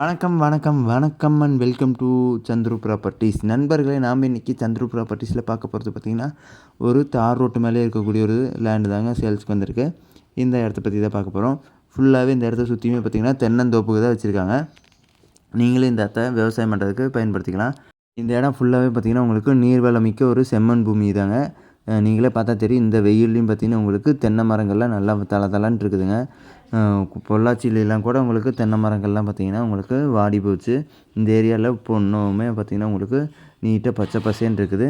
வணக்கம் வணக்கம் வணக்கம் and welcome to Chandru properties நண்பர்களே நாம் இன்றைக்கி சந்துரு ப்ராப்பர்ட்டிஸில் பார்க்க போகிறது பார்த்திங்கன்னா ஒரு தார் ரோட்டு மேலே இருக்கக்கூடிய ஒரு லேண்டு தாங்க சேல்ஸுக்கு வந்திருக்கு. இந்த இடத்த பற்றி தான் பார்க்க போகிறோம் ஃபுல்லாகவே இந்த இடத்த சுற்றியுமே பார்த்திங்கன்னா தென்னந்தோப்புக்கு தான் வச்சுருக்காங்க. நீங்களும் இந்த இடத்த விவசாயம் பண்ணுறதுக்கு பயன்படுத்திக்கலாம். இந்த இடம் ஃபுல்லாகவே பார்த்திங்கன்னா உங்களுக்கு நீர்வளம் மிக்க ஒரு செம்மண் பூமி தாங்க. நீங்களே பார்த்தா தெரியும். இந்த வெயில்லையும் பார்த்திங்கன்னா உங்களுக்கு தென்னை மரங்கள்லாம் நல்லா தலை தலன்னு இருக்குதுங்க. பொள்ளாச்சியிலலாம் கூட உங்களுக்கு தென்னை மரங்கள்லாம் பார்த்திங்கன்னா உங்களுக்கு வாடி போச்சு. இந்த ஏரியாவில் இப்போ இன்னுமே பார்த்திங்கன்னா உங்களுக்கு நீட்டாக பச்சை பசேன்னு இருக்குது.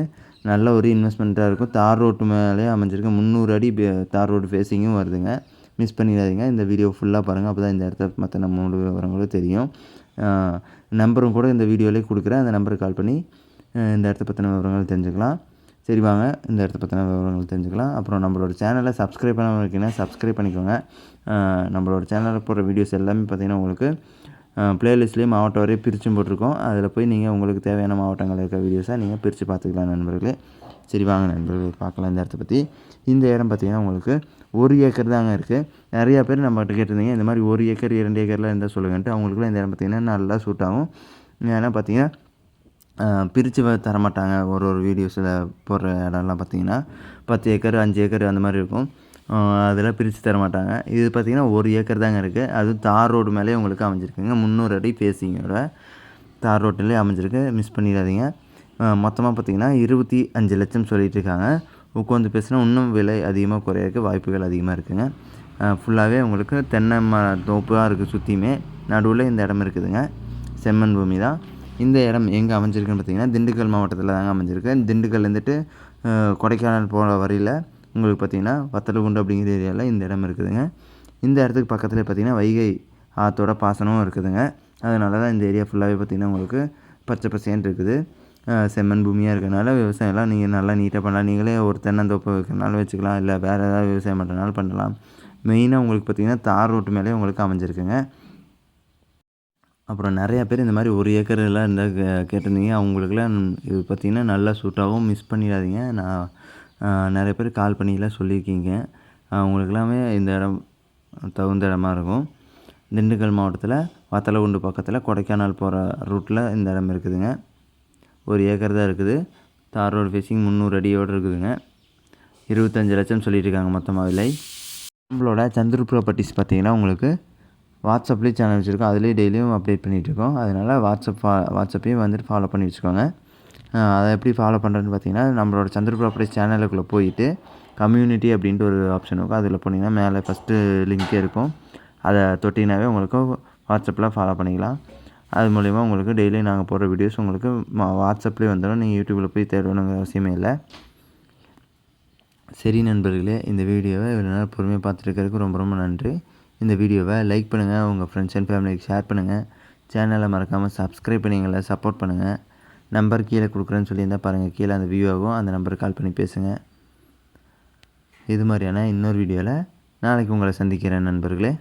நல்ல ஒரு இன்வெஸ்ட்மெண்ட்டாக இருக்கும். தார் ரோட்டு மேலே அமைஞ்சிருக்கு. முந்நூறு அடி தார் ரோடு ஃபேஸிங்கும் வருதுங்க. மிஸ் பண்ணிடாதீங்க. இந்த வீடியோ ஃபுல்லாக பாருங்கள் அப்போ தான் இந்த இடத்த மற்ற நம்ம விவரங்களும் தெரியும். நம்பரும் கூட இந்த வீடியோலேயே கொடுக்குறேன். அந்த நம்பருக்கு கால் பண்ணி இந்த இடத்த பற்றின விவரங்கள் தெரிஞ்சுக்கலாம். சரி வாங்க இந்த இடத்த பற்றின விவரங்கள் தெரிஞ்சுக்கலாம். அப்புறம் நம்மளோட சேனலை சப்ஸ்கிரைப் பண்ணாமல் இருக்கீங்கன்னா சப்ஸ்கிரைப் பண்ணிக்கோங்க. நம்மளோட சேனலில் போடுற வீடியோஸ் எல்லாமே பார்த்திங்கன்னா உங்களுக்கு பிளேலிஸ்ட்லேயும் மாவட்டம் வரையும் பிரிச்சும் போட்டிருக்கோம். அதில் போய் நீங்கள் உங்களுக்கு தேவையான மாவட்டங்கள் இருக்க வீடியோஸாக நீங்கள் பிரித்து பார்த்துக்கலாம் நண்பர்களே. சரி வாங்க நண்பர்கள் பார்க்கலாம் இந்த இடத்த பற்றி இந்த இடம் பார்த்திங்கன்னா உங்களுக்கு ஒரு ஏக்கர் தாங்க இருக்குது நிறையா பேர் நம்மகிட்ட கேட்டிருந்தீங்க இந்த மாதிரி ஒரு ஏக்கர் இரண்டு ஏக்கர்லாம் இருந்தால் சொல்லுங்கன்ட்டு. அவங்களுக்குலாம் இந்த இடம் பார்த்திங்கன்னா நல்லா சூட் ஆகும். ஏன்னா பார்த்திங்கன்னா பிரித்து தரமாட்டாங்க. ஒரு ஒரு வீடியோஸில் போடுற இடம்லாம் பார்த்திங்கன்னா பத்து ஏக்கர் அஞ்சு ஏக்கர் அந்த மாதிரி இருக்கும். அதெல்லாம் பிரித்து தர மாட்டாங்க இது பார்த்திங்கன்னா ஒரு ஏக்கர் தாங்க இருக்குது அதுவும் தார் ரோடு மேலே உங்களுக்கு அமைஞ்சிருக்குங்க. முந்நூறு அடி பேசிங்கோட தார் ரோட்டிலே அமைஞ்சிருக்கு. மிஸ் பண்ணிடாதீங்க. மொத்தமாக பார்த்திங்கன்னா இருபத்தி அஞ்சு லட்சம் சொல்லிகிட்டு இருக்காங்க. உட்காந்து பேசினா இன்னும் விலை அதிகமாக குறையிறதுக்கு வாய்ப்புகள் அதிகமாக இருக்குதுங்க ஃபுல்லாகவே உங்களுக்கு தென்னை ம தோப்பாக இருக்குது சுற்றியுமே நடுவில் இந்த இடம் இருக்குதுங்க. செம்மண் பூமி தான். இந்த இடம் எங்கே அமைஞ்சிருக்குன்னு பார்த்தீங்கன்னா திண்டுக்கல் மாவட்டத்தில் தாங்க அமைஞ்சிருக்கு. திண்டுக்கல் வந்துட்டு கொடைக்கானல் போகிற வரையில் உங்களுக்கு பார்த்திங்கன்னா வத்தலகுண்டு அப்படிங்கிற ஏரியாவில் இந்த இடம் இருக்குதுங்க. இந்த இடத்துக்கு பக்கத்தில் பார்த்திங்கன்னா வைகை ஆற்றோட பாசனமும் இருக்குதுங்க. அதனால தான் இந்த ஏரியா ஃபுல்லாகவே பார்த்திங்கன்னா உங்களுக்கு பச்சை பசேன்னு இருக்குது. செம்மண் பூமியாக இருக்கிறனால விவசாயம்லாம் நீங்கள் நல்லா நீட்டாக பண்ணலாம். நீங்களே ஒரு தென்னந்தோப்பு வைக்கிறனாலும் வச்சுக்கலாம். இல்லை வேறு ஏதாவது விவசாயம் பண்ணுறதுனால பண்ணலாம். மெயினாக உங்களுக்கு பார்த்திங்கன்னா தார் ரோட்டு மேலே உங்களுக்கு அமைஞ்சிருக்குங்க. அப்புறம் நிறையா பேர் இந்த மாதிரி ஒரு ஏக்கர்லாம் இருந்தால் கே கேட்டிருந்தீங்க. அவங்களுக்குலாம் இது பார்த்திங்கன்னா நல்லா சூட்டாகவும் மிஸ் பண்ணிடாதீங்க. நான் நிறைய பேர் கால் பண்ணிலாம் சொல்லியிருக்கீங்க. அவங்களுக்கெல்லாமே இந்த இடம் தகுந்த இடமா இருக்கும். திண்டுக்கல் மாவட்டத்தில் வத்தலகுண்டு பக்கத்தில் கொடைக்கானல் போகிற ரூட்டில் இந்த இடம் இருக்குதுங்க. ஒரு ஏக்கர் தான் இருக்குது. தார் ரோடு ஃபேஸிங் முந்நூறு அடியோடு இருக்குதுங்க. இருபத்தஞ்சி லட்சம் சொல்லிட்டு இருக்காங்க மொத்தமாக விலை. நம்மளோட சந்திர ப்ராப்பர்ட்டிஸ் பார்த்திங்கன்னா உங்களுக்கு வாட்ஸ்அப்லேயும் சேனல் வச்சுருக்கோம். அதுலேயே டெய்லியும் அப்டேட் பண்ணிகிட்ருக்கோம் அதனால் வாட்ஸ்அப் ஃபா வாட்ஸ்அப்பையும் வந்துட்டு ஃபாலோ பண்ணி வச்சுக்கோங்க. அதை எப்படி ஃபாலோ பண்ணுறதுன்னு பார்த்தீங்கன்னா நம்மளோட சந்திர ப்ராப்பர்ட்டிஸ் சேனலுக்குள்ளே போயிட்டு கம்யூனிட்டி அப்படின்ட்டு ஒரு ஆப்ஷன் இருக்கும். அதில் போனீங்கன்னா மேலே ஃபஸ்ட்டு லிங்க்கே இருக்கும். அதை தொட்டினாவே உங்களுக்கு வாட்ஸ்அப்பில் ஃபாலோ பண்ணிக்கலாம். அது மூலிமா உங்களுக்கு டெய்லி நாங்கள் போடுற வீடியோஸ் உங்களுக்கு வாட்ஸ்அப்லேயே வந்துடும். நீங்கள் யூடியூப்பில் போய் தேடணுங்கிற அவசியமே இல்லை. சரி நண்பர்களே இந்த வீடியோவை இவ்வளோ நேரம் பொறுமையாக பார்த்துட்டு ரொம்ப ரொம்ப நன்றி. இந்த வீடியோவை லைக் பண்ணுங்கள் உங்கள் ஃப்ரெண்ட்ஸ் அண்ட் ஃபேமிலிக்கு ஷேர் பண்ணுங்கள் சேனலை மறக்காமல் சப்ஸ்கிரைப் பண்ணி எங்களை சப்போர்ட் பண்ணுங்கள் நம்பர் கீழே கொடுக்குறேன்னு சொல்லியிருந்தால் பாருங்கள் கீழே அந்த வியூ ஆகும். அந்த நம்பருக்கு கால் பண்ணி பேசுங்கள் இது மாதிரியான இன்னொரு வீடியோவில் நாளைக்கு உங்களை சந்திக்கிறேன் நண்பர்களே.